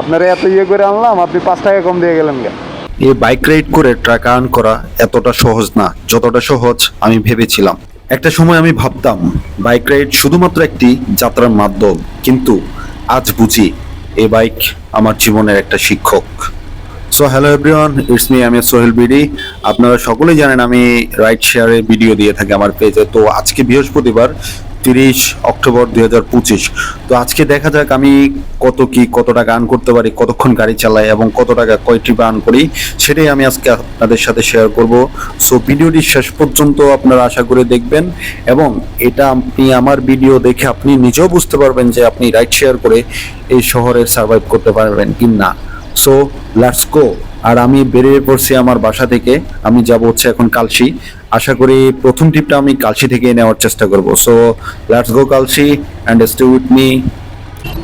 আপনারা এত ইয়ে করে আনলাম, আপনি পাঁচ টাকা কম দিয়ে গেলেন এই বাইক রাইড করে টাকা আর্ন করা এতটা সহজ না, যতটা সহজ আমি ভেবেছিলাম। একটা সময় আমি ভাবতাম, বাইক রাইড শুধুমাত্র একটি যাত্রার মাধ্যম, কিন্তু আজ বুঝি এই বাইক আমার জীবনের একটা শিক্ষক। So hello everyone it's me আমি সোহেল বিডি। আপনারা সকলেই জানেন আমি রাইড শেয়ারে ভিডিও দিয়ে থাকি আমার পেজে তো আজকে বৃহস্পতিবার তিরিশ অক্টোবর দুই হাজার পঁচিশ। তো আজকে দেখা যাক আমি কত কি, কত টাকা আর্ন করতে পারি, কতক্ষণ গাড়ি চালাই এবং কত টাকা কয় ট্রিপ আর্ন করি, সেটাই আমি আজকে আপনাদের সাথে শেয়ার করব। সো ভিডিওটি শেষ পর্যন্ত আপনারা আশা করে দেখবেন এবং এটা আপনি আমার ভিডিও দেখে আপনি নিজেও বুঝতে পারবেন যে আপনি রাইড শেয়ার করে এই শহরে সার্ভাইভ করতে পারবেন কি না সো লেটস গো আর আমি বেরিয়ে পড়ছি আমার বাসা থেকে। আমি যাব হচ্ছে এখন কালসি। আশা করি প্রথম ট্রিপটা আমি কালসি থেকে নেওয়ার চেষ্টা করব। So let's go Kalshi and stay with me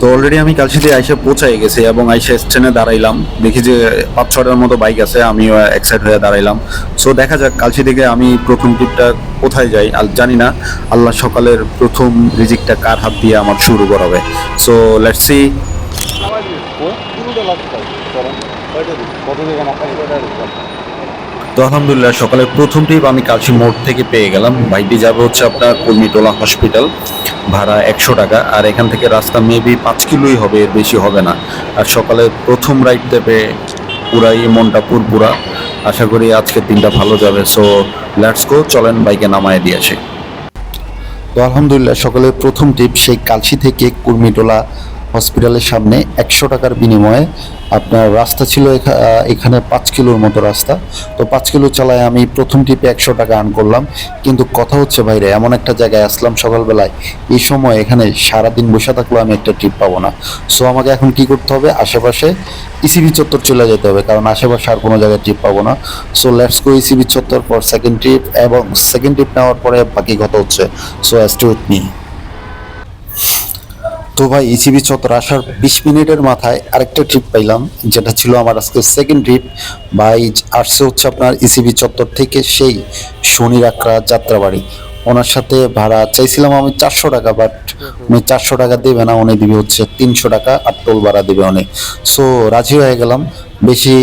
তো অলরেডি আমি কালসিতে আইসা পৌঁছাই গেছি এবং আইসা স্টেশনে দাঁড়াইলাম। দেখি যে পাঁচ, ছটার মতো বাইক আছে, আমিও এক্সাইট হয়ে দাঁড়াইলাম। সো দেখা যাক কালসি থেকে আমি প্রথম ট্রিপটা কোথায় যাই, আর জানি না আল্লাহ সকালের প্রথম রিজিকটা কার হাত দিয়ে আমার শুরু করাবে। সো লেটস সি তো আলহামদুলিল্লাহ সকালের প্রথম ট্রিপ আমি কালসি মোড় থেকে পেয়ে গেলাম। বাইকটি যাবে হচ্ছে আপনার কর্মীটোলা হসপিটাল ভাড়া একশো টাকা। আর এখান থেকে রাস্তা মেবি পাঁচ কিলোই হবে বেশি হবে না। আর সকালে প্রথম রাইড দেবে পুরাই মনটা পুরপুরা। আশা করি আজকের দিনটা ভালো যাবে। সো লেটস গো চলেন বাইকে নামায় দিয়ে আসি। তো আলহামদুলিল্লাহ সকালের প্রথম ট্রিপ সেই কালসি থেকে কুর্মিটোলা হসপিটালের সামনে একশো টাকার বিনিময়ে আপনার রাস্তা ছিল এখা- এখানে পাঁচ কিলোর মতো রাস্তা। তো পাঁচ কিলো চালায় আমি প্রথম ট্রিপে একশো টাকা আর্ন করলাম। কিন্তু কথা হচ্ছে বাইরে এমন একটা জায়গায় আসলাম সকালবেলায়, এই সময় এখানে সারাদিন বসে থাকলেও আমি একটা ট্রিপ পাবো না। সো আমাকে এখন কি করতে হবে? আশেপাশে ইসিবি চত্বর চলে যেতে হবে, কারণ আশেপাশে আর কোনো জায়গায় ট্রিপ পাবো না। সো লেটস গো ইসিবি চত্বর পর সেকেন্ড ট্রিপ এবং সেকেন্ড ট্রিপ নেওয়ার পরে বাকি কথা হচ্ছে। সো অ্যাস্ট উইথ মি তো ভাই ইসিবি চত্বর আসার বিশ মিনিটের মাথায় আরেকটা ট্রিপ পাইলাম যেটা ছিল আমার আজকে সেকেন্ড ট্রিপ ভাই আসছে হচ্ছে আপনার ইসিবি চত্বর থেকে সেই শনি রাখরা যাত্রাবাড়ি। ওনার সাথে ভাড়া চাইছিলাম আমি চারশো টাকা বাট উনি চারশো টাকা দেবে না উনি দিবে হচ্ছে তিনশো টাকা আর টোল ভাড়া দেবে অনেক সো রাজি হয়ে গেলাম। বেশি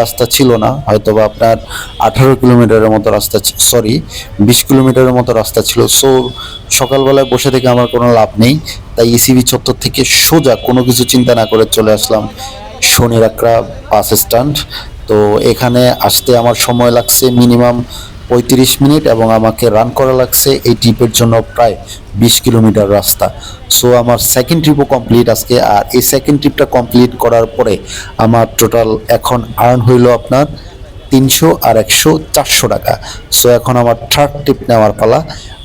রাস্তা ছিল না হয়তো বা আপনার আঠারো কিলোমিটারের মতো রাস্তা সরি বিশ কিলোমিটারের মতো রাস্তা ছিল। সো সকালবেলায় বসে থেকে আমার কোনো লাভ নেই। তাই ইসিবি চত্বর থেকে সোজা কোনো কিছু চিন্তা না করে চলে আসলাম শনিরাকড়া বাস স্ট্যান্ড। তো এখানে আসতে আমার সময় লাগছে মিনিমাম পঁয়ত্রিশ মিনিট এবং আমাকে রান করা লাগছে এই ট্রিপের জন্য প্রায় বিশ কিলোমিটার রাস্তা। সো আমার সেকেন্ড ট্রিপও কমপ্লিট আজকে। আর এই সেকেন্ড ট্রিপটা কমপ্লিট করার পরে আমার টোটাল এখন আর্ন হইল আপনার তিনশো আর একশো চারশো টাকা। সো এখন আমার থার্ড টিপ নেওয়ার পালা।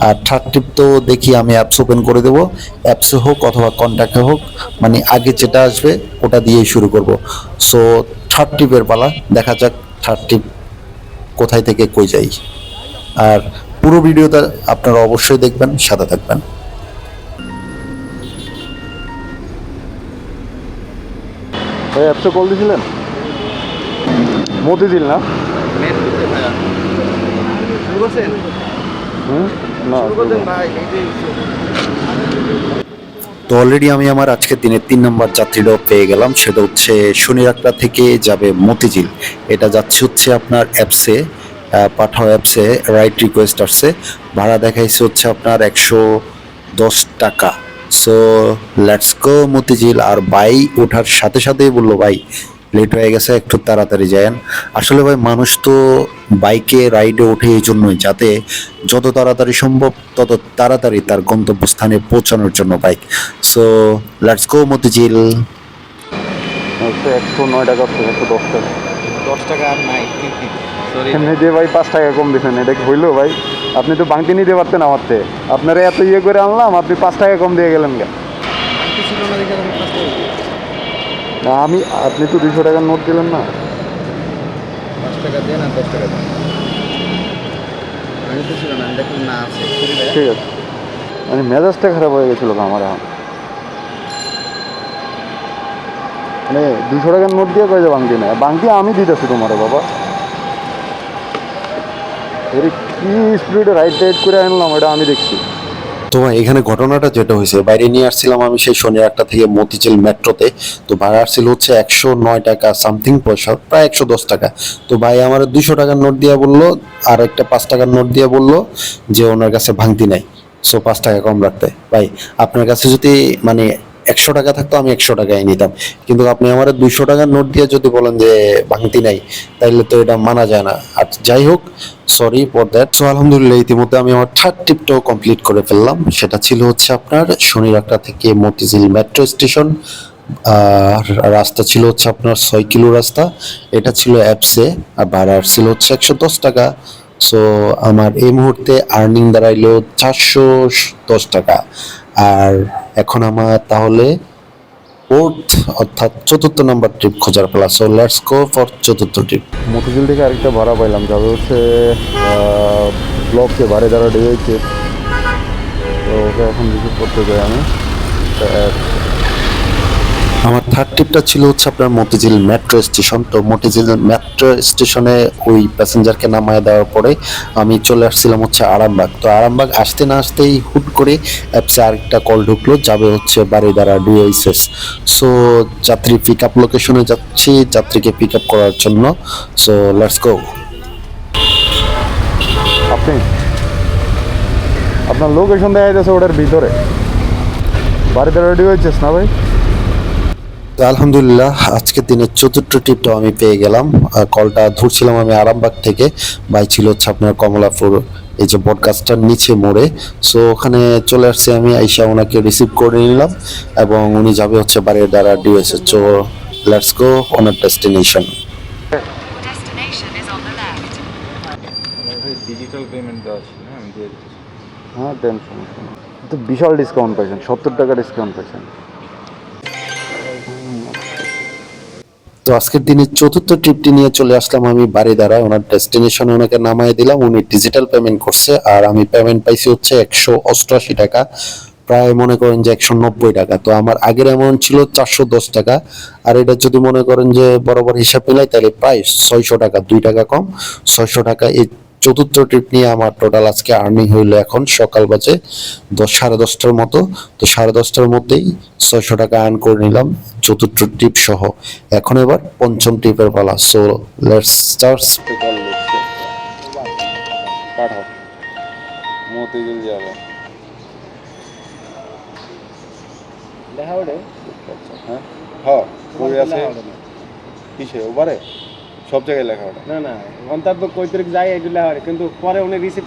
আর থার্ড টিপ তো দেখি আমি অ্যাপস ওপেন করে দেবো। অ্যাপসে হোক অথবা কন্ট্যাক্টে হোক মানে আগে যেটা আসবে ওটা দিয়েই শুরু করব। সো থার্ড টিপের পালা। দেখা যাক থার্ড টিপ কোথায় থেকে কই যাই। আর পুরো ভিডিওটা আপনারা অবশ্যই দেখবেন সাথে থাকবেন। ভাই অ্যাপসে কল দিয়েছিলেন মতিঝিল না? না তো অলরেডি আমি আমার আজকের দিনের তিন নম্বর যাত্রীটাও পেয়ে গেলাম সেটা হচ্ছে শনিরাকড়া থেকে যাবে মতিঝিল। এটা যাচ্ছে হচ্ছে আপনার অ্যাপসে পাঠাও অ্যাপসে রাইট রিকোয়েস্ট আসছে। ভাড়া দেখাইছে হচ্ছে আপনার একশো দশ টাকা। So let's go Motijheel. আর বাই ওঠার সাথে সাথেই বলল ভাই লেট হয়ে গেছে একটু তাড়াতাড়ি যায়েন। আসলে ভাই মানুষ তো বাইকে রাইডে ওঠে এই জন্যই যাতে যত তাড়াতাড়ি সম্ভব তত তাড়াতাড়ি তার গন্তব্যস্থানে পৌঁছানোর জন্য bike so let's go Motijheel. একশো নয় টাকা একশো দশ টাকা। দশ টাকা আর নাই। এমনি দিয়ে ভাই পাঁচ টাকা কম দিচ্ছেন এটা কি হইল ভাই? আপনি তো বাংতি নিতে পারতেন আমার থেকে আপনারা এত ইয়ে করে আনলাম আপনি পাঁচ টাকা কম দিয়ে গেলেন ছিল না আমি আপনি তো দুশো টাকার নোট দিলেন না। ঠিক আছে। মানে মেজাজটা খারাপ হয়ে গেছিল আমার এখন। মানে দুশো টাকার নোট দিয়ে কয়ে যে বাংতি না বাংতি আমি দিতেছি তোমার বাবা। এর কি স্পিডে রাইড টাইড করে আনলাম, এটা আমি দেখছি। তো ভাই, এখানে ঘটনাটা যেটা হয়েছে, বাইরে নিয়ে আসছিলাম আমি সেই শনি একটা থেকে মতিঝিল মেট্রোতে। তো ভাড়া আসছিল হচ্ছে একশো নয় টাকা সামথিং পয়সা, প্রায় একশো দশ টাকা। তো ভাই, আমার দুশো টাকার নোট দিয়ে বলল, আর একটা পাঁচ টাকার নোট দিয়ে বলল যে ওনার কাছে ভাঙতি নাই। সো পাঁচ টাকা কম রাখতে। ভাই, আপনার কাছে যদি মানে একশো টাকা থাকতো, আমি একশো টাকায় নিতাম। কিন্তু আপনি আমার দুইশো টাকার নোট দিয়ে যদি বলেন যে ভাঙতি নাই, তাইলে তো এটা মানা যায় না। আর যাই হোক সরি ফর দ্যাট সো আলহামদুলিল্লাহ, ইতিমধ্যে আমি আমার থার্ড ট্রিপটাও কমপ্লিট করে ফেললাম। সেটা ছিল হচ্ছে আপনার শনিরাকড়া থেকে মতিঝিল মেট্রো স্টেশন আর রাস্তা ছিল হচ্ছে আপনার ছয় কিলো রাস্তা। এটা ছিল অ্যাপসে আর ভাড়া ছিল হচ্ছে একশো দশ টাকা। সো আমার এই মুহূর্তে আর্নিং দাঁড়াইলো চারশো দশ টাকা। আর এখন আমার তাহলে ফোর্থ অর্থাৎ চতুর্থ নাম্বার ট্রিপ খোঁজার পালা। সো লেটস গো ফর চতুর্থ ট্রিপ মতিঝিল থেকে আরেকটা ভাড়া পাইলাম, যাবে হচ্ছে ব্লককে ভারে দ্বারা ডেয়েছে তো ওকে এখন রিসিভ করতে চাই আমি। আমার থার্ড ট্রিপটা ছিল হচ্ছে আপনার মতিঝিল মেট্রো স্টেশন তো মতিঝিল মেট্রো স্টেশনে ওই প্যাসেঞ্জারকে নামায় দেওয়ার পরে আমি চলে আসছিলাম হচ্ছে আরামবাগ। তো আরামবাগ আসতে না আসতেই হুট করে অ্যাপসে আরেকটা কল ঢুকলো, যাবে হচ্ছে বাড়িদারা ডিওইসেস সো যাত্রী পিক আপ লোকেশনে যাচ্ছি, যাত্রীকে পিক আপ করার জন্য। সো লেটস গো আপনি, আপনার লোকেশন দেখা যাচ্ছে ওটার ভিতরে। বাড়িতে রেডি হয়েছিস না ভাই? আলহামদুলিল্লাহ আজকের দিনের চতুর্থ ট্রিপটাও আমি পেয়ে গেলাম। আর কলটা ধরছিলাম আমি আরামবাগ থেকে। বাই ছিল হচ্ছে আপনার কমলাপুর এই যে বটগাছটার নিচে মোড়ে। সো ওখানে চলে আসছি আমি আইসা ওনাকে রিসিভ করে নিলাম এবং উনি যাবে হচ্ছে বাড়ির দ্বারা ডিওএস সো লেটস গো ওনার ডেস্টিনেশন. ডিজিটাল পেমেন্ট দেওয়া ছিল হ্যাঁ হ্যাঁ দেন সমস্যা তো বিশাল ডিসকাউন্ট পাইছেন সত্তর টাকা ডিসকাউন্ট পাইছেন। তো আজকের দিনের চতুর্থ ট্রিপটি নিয়ে চলে আসলাম আমি বাড়ি দ্বারা। ওনার ডেস্টিনেশনে ওনাকে নামায় দিলাম। উনি ডিজিটাল পেমেন্ট করছে। আর আমি পেমেন্ট পাইছি হচ্ছে একশো অষ্টআশি টাকা। প্রায় মনে করেন যে একশো নব্বই টাকা। তো আমার আগের অ্যামাউন্ট ছিল চারশো দশ টাকা। আর এটা যদি মনে করেন যে বরাবর হিসাব মিলাই, তাহলে প্রায় ছয়শো টাকা, দুই টাকা কম। ছয়শো টাকা এই চতুর্থ ট্রিপ নিয়ে আমার টোটাল আজকে আর্নিং হইল এখন সকাল বাজে দশ সাড়ে দশটার মতো। তো সাড়ে দশটার মধ্যেই ছয়শো টাকা আর্ন করে নিলাম চতুর্থ ট্রিপ সহ। এখন এবার পঞ্চম ট্রিপের পালা। So let's start Pathao. Motijheel যাবে। দেখা ওটা হ্যাঁ হ্যাঁ আছে। কিসে? ওবারে? সব জায়গায় লেখা ওটা না। না গন্তব্য কই তারিখ যায় এগুলো হয় কিন্তু পরে উনি রিসিভ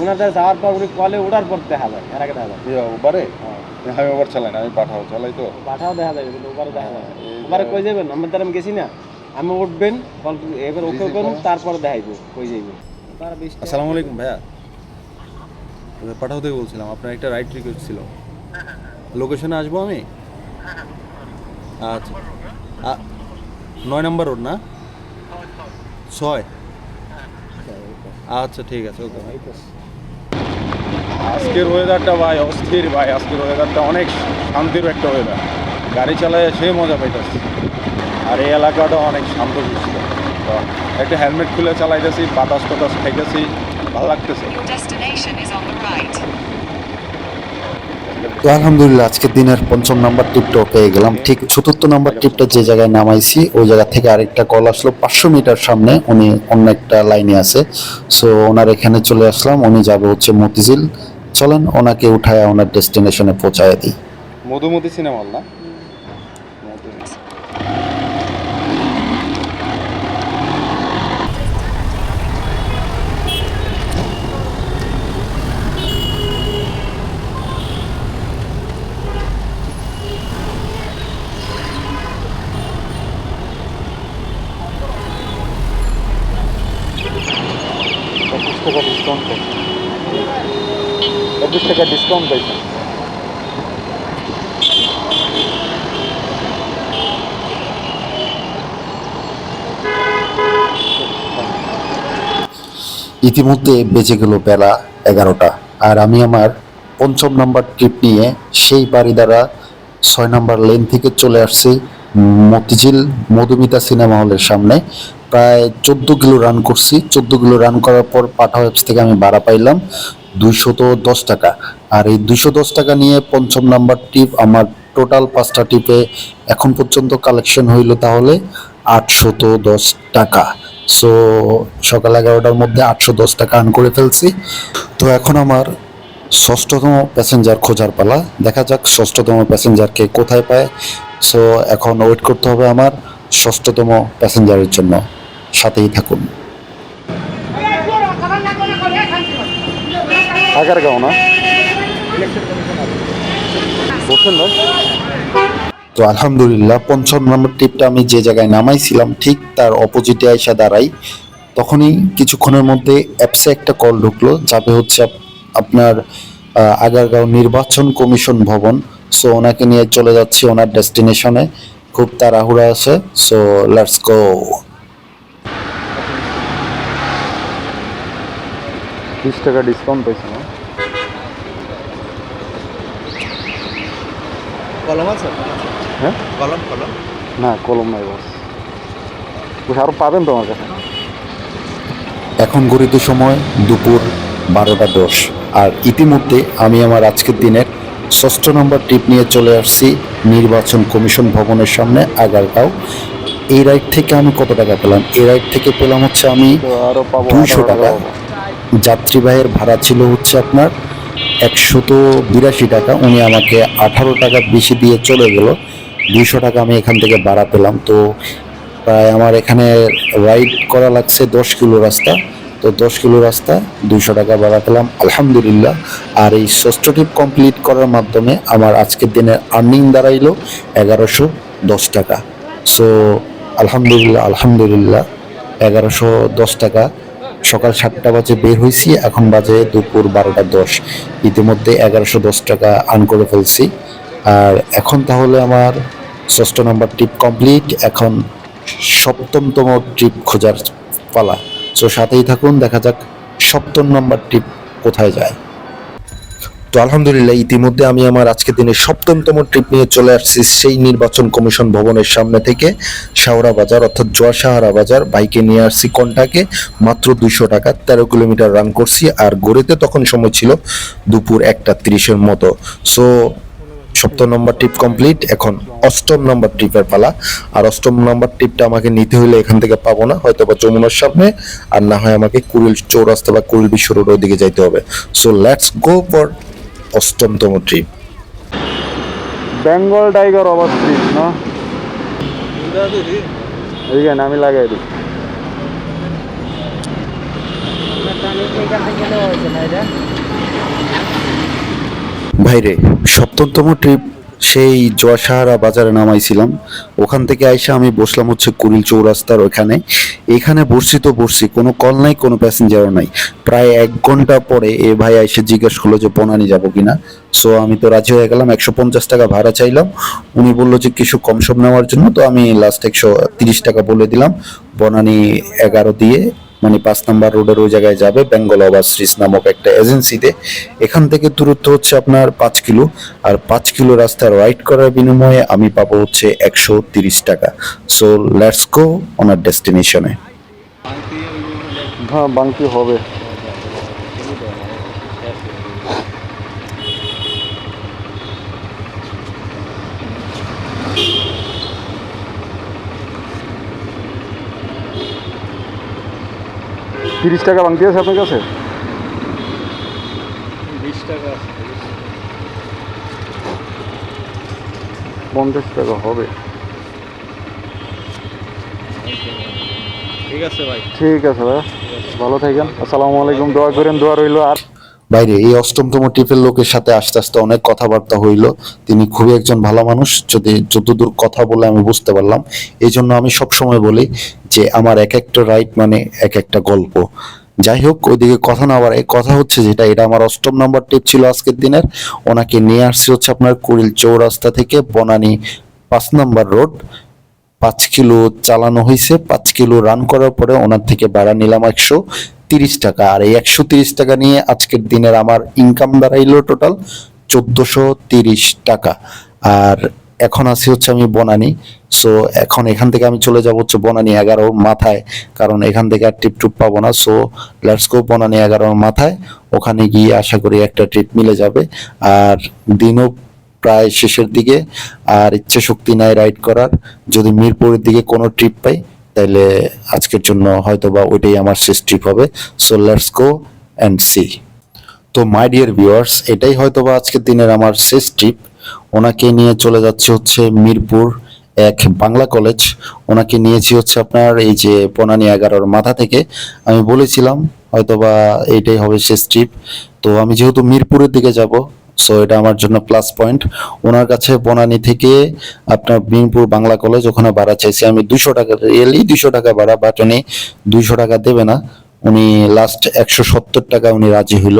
ওনাদের যাওয়ার পর উনি কলে ওঠার পর দেখা যায় এর আগে দেখা যায়। ইয়া ওবারে আমি ওবার চালাই না আমি পাঠাও চালাই তো। পাঠাও দেখা যায় কিন্তু ওপারে দেখা যায়। ওপারে কই যাবেন আমার দ্বারা আমি গেছি না। আমি উঠবেন কল এবার ওকে করুন তারপরে দেখাইবো কই যাইবো। আসসালামু আলাইকুম ভাইয়া। পাঠাও থেকে বলছিলাম আপনার একটা রাইড রিকোয়েস্ট ছিল। লোকেশনে আসব আমি? আচ্ছা। নয় নম্বর রোড না? ছয়? আচ্ছা ঠিক আছে ওকে। আজকের ওয়েদারটা ভাই অস্থির ভাই আজকের ওয়েদারটা অনেক শান্তির একটা ওয়েদার গাড়ি চালায় সে মজা পাইতেছে। আর এই এলাকাটা অনেক শান্ত তো একটা হেলমেট খুলে চালাইতেছি বাতাস টাতাস খাইতেছি ভালো লাগতেছে। তো আলহামদুলিল্লাহ, আজকের দিনের পঞ্চম নাম্বার ট্রিপটাও পেয়ে গেলাম। ঠিক চতুর্থ নাম্বার ট্রিপটা যে জায়গায় নামাইছি, ওই জায়গা থেকে আরেকটা কল আসলো পাঁচশো মিটার সামনে, উনি অন্য একটা লাইনে আছে। সো ওনার এখানে চলে আসলাম, উনি যাবে হচ্ছে মতিঝিল। চলেন, ওনাকে উঠায় ওনার ডেস্টিনেশনে পৌঁছায় দিই। মধুমতি সিনেমা না পঁচিশ টাকা ডিসকাউন্ট পাইছেন চব্বিশ টাকা ডিসকাউন্ট পাইছেন ইতিমধ্যে বেজে গেল বেলা এগারোটা। আর আমি আমার পঞ্চম নাম্বার ট্রিপ নিয়ে সেই বাড়ি দ্বারা ছয় নাম্বার লেন থেকে চলে আসছি মতিঝিল মধুমিতা সিনেমা হলের সামনে। প্রায় চোদ্দ কিলো রান করছি। চোদ্দ কিলো রান করার পর পাঠা ওয়েবস থেকে আমি ভাড়া পাইলাম দুইশত দশ টাকা। আর এই দুইশো দশ টাকা নিয়ে পঞ্চম নাম্বার টিপ আমার টোটাল পাঁচটা টিপে এখন পর্যন্ত কালেকশন হইল তাহলে আটশত দশ টাকা। সো সকাল এগারোটার মধ্যে আটশো দশ টাকা আর্ন করে ফেলছি। তো এখন আমার ষষ্ঠতম প্যাসেঞ্জার খোঁজার পালা। দেখা যাক ষষ্ঠতম প্যাসেঞ্জারকে কোথায় পায়। সো এখন ওয়েট করতে হবে আমার ষষ্ঠতম প্যাসেঞ্জারের জন্য। সাথেই থাকুন। না। তো আলহামদুলিল্লাহ পঞ্চম নম্বর টিপটা আমি যে জায়গায় নামাইছিলাম ঠিক তার অপোজিটে আইসা দাঁড়াই। তখনই কিছুক্ষণের মধ্যে অ্যাপসে একটা কল ঢুকলো যাবে হচ্ছে আপনার আগারগাঁও নির্বাচন কমিশন ভবন। সো ওনাকে নিয়ে চলে যাচ্ছি ওনার ডেস্টিনেশনে। খুব তাড়াহুড়া আছে। সো লেটস গো বিশ টাকা ডিসকাউন্ট পাইছি না। কলম আছে? হ্যাঁ? কলম কলম? না কলম নাই বস। আরও পাবেন তো আমার কাছে এখন গড়িত সময় দুপুর বারোটা দশ। আর ইতিমধ্যে আমি আমার আজকের দিনের ষষ্ঠ নম্বর ট্রিপ নিয়ে চলে আসছি নির্বাচন কমিশন ভবনের সামনে আগারগাঁও। এই রাইড থেকে আমি কত টাকা পেলাম? এই রাইড থেকে পেলাম হচ্ছে আমি আরও পাবো দুইশো টাকা। যাত্রীবাহীর ভাড়া ছিল হচ্ছে আপনার একশত বিরাশি টাকা। উনি আমাকে আঠারো টাকা বেশি দিয়ে চলে গেল। দুইশো টাকা আমি এখান থেকে ভাড়া পেলাম। তো প্রায় আমার এখানে রাইড করা লাগছে দশ কিলো রাস্তা। তো দশ কিলো রাস্তা, দুইশো টাকা ভাড়া পেলাম। আলহামদুলিল্লাহ। আর এই ষষ্ঠ ট্রিপ কমপ্লিট করার মাধ্যমে আমার আজকের দিনের আর্নিং দাঁড়াইলো এগারোশো দশ টাকা। সো আলহামদুলিল্লাহ আলহামদুলিল্লাহ, এগারোশো দশ টাকা। সকাল সাতটা বাজে বের হয়েছি এখন বাজে দুপুর বারোটা দশ। ইতিমধ্যে এগারোশো দশ টাকা আর্ন করে ফেলছি। আর এখন তাহলে আমার ষষ্ঠ নম্বর ট্রিপ কমপ্লিট এখন সপ্তমতম ট্রিপ খোঁজার পালা। সো সাথেই থাকুন, দেখা যাক সপ্তম নম্বর ট্রিপ কোথায় যায়। তো আলহামদুলিল্লাহ, ইতিমধ্যে আমি আমার আজকের দিনে সপ্তমতম ট্রিপ নিয়ে চলে আসছি সেই নির্বাচন কমিশন ভবনের সামনে থেকে। শাহরা বাজার, অর্থাৎ জোয়া শাহরা বাজার, বাইকে নিয়ে আসছি কন্টাকে। মাত্র দুশো টাকা, তেরো কিলোমিটার রান করছি। আর গড়েতে তখন সময় ছিল দুপুর একটা তিরিশের মতো। সো সপ্তম নম্বর ট্রিপ কমপ্লিট এখন অষ্টম নম্বর ট্রিপের পালা। আর অষ্টম নম্বর ট্রিপটা আমাকে নিতে হলে এখান থেকে পাবো না হয়তো বা যমুনার সামনে আর না হয় আমাকে কুড়িল চৌরাস্তা বা কুড়িল বিশ্ব রোড ওইদিকে যাইতে হবে। সো লেটস গো ফর অষ্টমতম ট্রিপ বেঙ্গল টাইগার অবস্থিত না? এইখানে আমি লাগাই দিই। ভাইরে, সপ্তমতম ট্রিপ সেই জয়সাহারা বাজারে নামাইছিলাম। ওখান থেকে আইসা আমি বসলাম হচ্ছে কুড়িল চৌরাস্তার ওখানে। এখানে বসছি তো বসছি, কোনো কল নাই, কোনো প্যাসেঞ্জারও নাই। প্রায় এক ঘণ্টা পরে এ ভাই এসে জিজ্ঞেস করল যে বনানি যাব কিনা? সো আমি তো রাজি হয়ে গেলাম, একশো পঞ্চাশ টাকা ভাড়া চাইলাম। উনি বলল যে, কিছু কম সম নেওয়ার জন্য। তো আমি লাস্ট একশো তিরিশ টাকা বলে দিলাম। বনানি এগারো দিয়ে মানে পাঁচ নাম্বার রোডের ওই জায়গায় যাবে বেঙ্গল অবাশ্রিস নামক একটা এজেন্সিতে এখান থেকে দূরত্ব হচ্ছে আপনার পাঁচ কিলো, আর পাঁচ কিলো রাস্তা রাইড করার বিনিময়ে আমি পাবো হচ্ছে একশো তিরিশ টাকা। সো লেটস গো ওনার ডেস্টিনেশনে হ্যাঁ বাংকি হবে। তিরিশ টাকা বাংতি আছে আপনার কাছে? পঞ্চাশ টাকা হবে। ঠিক আছে ভাই। ঠিক আছে ভাই ভালো থাকেন। আসসালামু আলাইকুম দোয়া করেন দোয়া রইল। আর বাইরে, এই অষ্টমতম ট্রিপের লোকের সাথে আস্তে আস্তে অনেক কথাবার্তা হইল। তিনি খুবই একজন ভালো মানুষ, যদি যতদূর কথা বলে আমি বুঝতে পারলাম। এই জন্য আমি সবসময় বলি যে, আমার এক একটা রাইড মানে এক একটা গল্প। যাই হোক, ওইদিকে কথা না বাড়াই কথা হচ্ছে যেটা, এটা আমার অষ্টম নম্বর ট্রিপ ছিল আজকের দিনের। ওনাকে নিয়ে আসছি হচ্ছে আপনার কুড়িল চৌরাস্তা থেকে বনানী পাঁচ নাম্বার রোড। পাঁচ কিলো চালানো হয়েছে পাঁচ কিলো রান করার পরে ওনার থেকে ভাড়া নিলাম একশো। তিরিশ টাকা। আর এই একশো তিরিশ টাকা নিয়ে আজকের দিনের আমার ইনকাম দাঁড়াইলো টোটাল চোদ্দোশো তিরিশ টাকা। আর এখন আছি হচ্ছে আমি বনানি। সো এখন এখান থেকে আমি চলে যাব হচ্ছে বনানি এগারোর মাথায়। কারণ এখান থেকে আর ট্রিপ টুপ পাবো না। সো লেটস গো বনানি এগারোর মাথায়। ওখানে গিয়ে আশা করি একটা ট্রিপ মিলে যাবে। আর দিনও প্রায় শেষের দিকে। আর ইচ্ছে শক্তি নাই রাইড করার। যদি মিরপুরের দিকে কোনো ট্রিপ পাই তাইলে আজকের জন্য হয়তো বা ওইটাই আমার শেষ ট্রিপ হবে। So let's go and see তো মাই ডিয়ার ভিউয়ার্স এটাই হয়তো বা আজকের দিনের আমার শেষ ট্রিপ ওনাকে নিয়ে চলে যাচ্ছে হচ্ছে মিরপুর এক বাংলা কলেজ ওনাকে নিয়েছি হচ্ছে আপনার এই যে পনানি এগারোর মাথা থেকে। আমি বলেছিলাম, হয়তোবা এইটাই হবে শেষ ট্রিপ তো, আমি যেহেতু মিরপুরের দিকে যাব সো এটা আমার জন্য প্লাস পয়েন্ট ওনার কাছে বনানি থেকে আপনার মিরপুর বাংলা কলেজ ওখানে ভাড়া চাইছি। আমি দুশো টাকা রিয়েলি দুশো টাকা ভাড়া বাট উনি দুইশো টাকা দেবে না। উনি লাস্ট একশো সত্তর টাকা উনি রাজি হইল।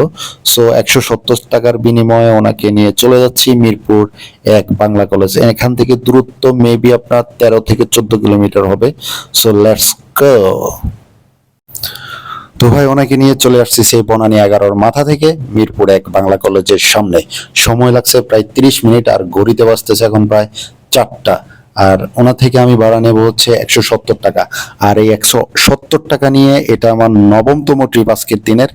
সো একশো সত্তর টাকার বিনিময়ে ওনাকে নিয়ে চলে যাচ্ছি মিরপুর এক বাংলা কলেজ এখান থেকে দূরত্ব মেবি আপনার তেরো থেকে চোদ্দ কিলোমিটার হবে। সো লেটস গো তো ভাই, ওনাকে নিয়ে চলে আসছি সেই বনানি এগারোর মাথা থেকে, মিরপুর এক বাংলা কলেজের সামনে। সময় লাগছে প্রায় তিরিশ মিনিট আর ঘড়িতে বাঁচতেছে এখন প্রায় চারটা। আর ওনা থেকে আমি ভাড়া নেব হচ্ছে একশো সত্তর টাকা। আর এই একশো সত্তর টাকা নিয়ে এটা আমার নবমতম ট্রিপ আজকের দিনের।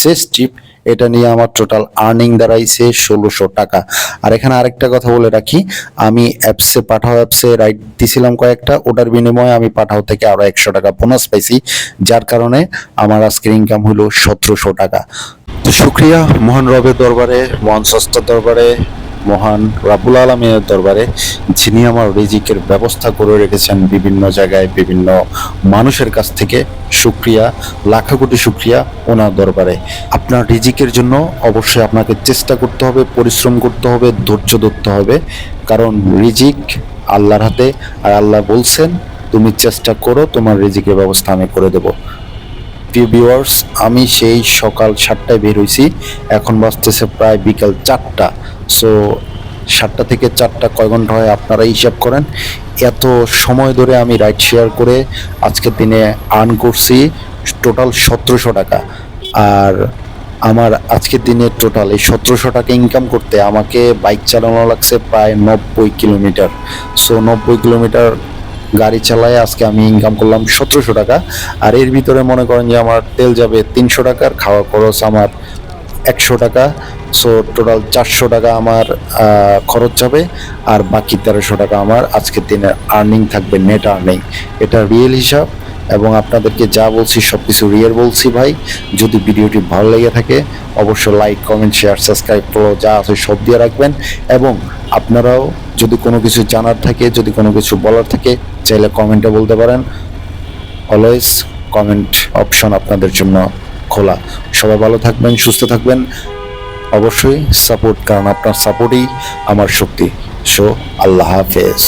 শেষ ট্রিপ এটা নিয়ে আমার টোটাল আর্নিং দাঁড়াইছে ষোলোশো টাকা। আর এখানে আরেকটা কথা বলে রাখি, আমি অ্যাপসে পাঠাও অ্যাপসে রাইট দিছিলাম কয়েকটা, ওটার বিনিময়ে আমি পাঠাও থেকে আরও একশো টাকা বোনাস পাইছি, যার কারণে আমার আজকের ইনকাম হলো সতেরোশো টাকা। তো শুক্রিয়া মোহন রবের দরবারে, মহান সস্তার দরবারে মহান রাবুল আলমের দরবারে, যিনি আমার রিজিকের ব্যবস্থা করে রেখেছেন বিভিন্ন জায়গায় বিভিন্ন মানুষের কাছ থেকে শুক্রিয়া, লাখো কোটি শুক্রিয়া ওনার দরবারে। আপনার রিজিকের জন্য অবশ্যই আপনাকে চেষ্টা করতে হবে, পরিশ্রম করতে হবে, ধৈর্য ধরতে হবে। কারণ রিজিক আল্লাহর হাতে, আর আল্লাহ বলছেন, তুমি চেষ্টা করো, তোমার রিজিকের ব্যবস্থা আমি করে দেবো। প্রিয় ভিউয়ার্স আমি সেই সকাল সাতটায় বের হয়েছি এখন বাজতেছে প্রায় বিকাল চারটা। সো সাতটা থেকে চারটা কয় ঘণ্টা হয় আপনারা হিসাব করেন। এত সময় ধরে আমি রাইড শেয়ার করে আজকের দিনে আর্ন করছি টোটাল সতেরোশো টাকা। আর আমার আজকের দিনে টোটাল এই সতেরোশো টাকা ইনকাম করতে আমাকে বাইক চালানো লাগছে প্রায় নব্বই কিলোমিটার। সো নব্বই কিলোমিটার গাড়ি চালায় আজকে আমি ইনকাম করলাম সতেরোশো টাকা। আর এর ভিতরে মনে করেন যে আমার তেল যাবে তিনশো টাকার খাওয়া খরচ আমার একশো টাকা। সো টোটাল চারশো টাকা আমার খরচ যাবে। আর বাকি তেরোশো টাকা আমার আজকের দিনের আর্নিং থাকবে নেট আর্নিং এটা রিয়েল হিসাব। এবং আপনাদেরকে যা বলছি সব কিছু রিয়েল বলছি ভাই। যদি ভিডিওটি ভালো লেগে থাকে, অবশ্যই like comment share subscribe follow যা আছে সব দিয়ে রাখবেন। এবং আপনারাও যদি কোনো কিছু জানার থাকে, যদি কোনো কিছু বলার থাকে, চাইলে কমেন্টে বলতে পারেন। অলওয়েজ কমেন্ট অপশন আপনাদের জন্য খোলা। সবাই ভালো থাকবেন, সুস্থ থাকবেন। অবশ্যই সাপোর্ট কারণ আপনার সাপোর্টই আমার শক্তি। সো আল্লাহ হাফেজ।